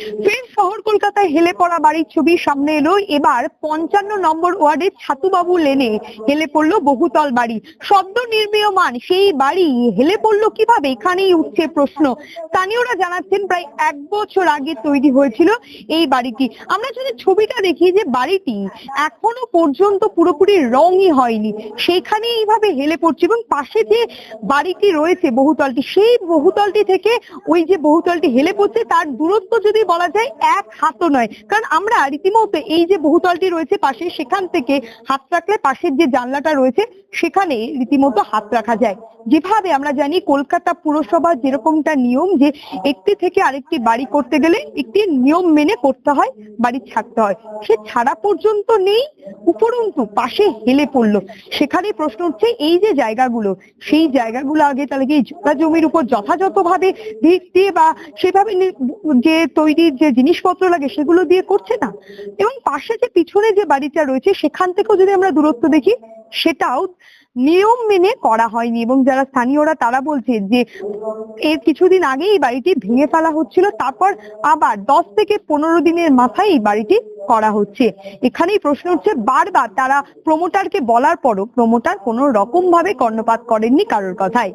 Fünf শহর কলকাতায় হেলে পড়া বাড়ির ছবি সামনে এলো। এবার পঞ্চান্ন নম্বর ওয়ার্ডের ছাতুবাবু লেনে হেলে পড়ল বহুতল বাড়ি। শব্দ নির্মীয়মান, সেই বাড়ি হেলে পড়ল কীভাবে? এখানেই উঠছে প্রশ্ন। স্থানীয়রা জানাচ্ছেন প্রায় এক বছর আগে তৈরি হয়েছিল এই বাড়িটি। আমরা যদি ছবিটা দেখি যে বাড়িটি এখনও পর্যন্ত পুরোপুরি রঙই হয়নি। সেখানে এইভাবে হেলে পড়ছে এবং পাশে যে বাড়িটি রয়েছে বহুতলটি, সেই বহুতলটি থেকে ওই যে বহুতলটি হেলে পড়ছে, তার দূরত্ব যদি বলা যায় এক হাতও নয়। কারণ আমরা রীতিমতো এই যে বহুতলটি রয়েছে পাশে, সেখান থেকে হাত রাখলে পাশের যে জানলাটা রয়েছে, সেখানে রীতিমতো হাত রাখা যায়। যেভাবে আমরা জানি, কলকাতা পুরসভা যেরকমটা নিয়ম যে একটি থেকে আরেকটি বাড়ি করতে গেলে একটি নিয়ম মেনে করতে হয়, বাড়ি ছাড়তে হয়। সে ছাড়া পর্যন্ত নেই উপরন্তু পাশে হেলে পড়ল। সেখানে প্রশ্ন উঠছে এই যে জায়গাগুলো, সেই জায়গাগুলো আগে তাহলে কি জোড়া জমির উপর যথাযথভাবে ভিত দিয়ে বা সেভাবে যে তৈরির যে জিনিসপত্র লাগে, সেগুলো দিয়ে করছে না? এবং পাশে যে পিছনে যে বাড়িটা রয়েছে, সেখান থেকেও যদি আমরা দূরত্ব দেখি, সেটাও নিয়ম মেনে করা হয়নি। এবং যারা স্থানীয়রা, তারা বলছে যে, এর কিছুদিন আগে এই বাড়িটি ভেঙে ফেলা হচ্ছিল, তারপর আবার দশ থেকে পনেরো দিনের মাথায় এই বাড়িটি করা হচ্ছে। এখানেই প্রশ্ন উঠছে, বারবার তারা প্রমোটারকে বলার পরও প্রমোটার কোনো রকম ভাবে কর্ণপাত করেননি কারোর কথায়।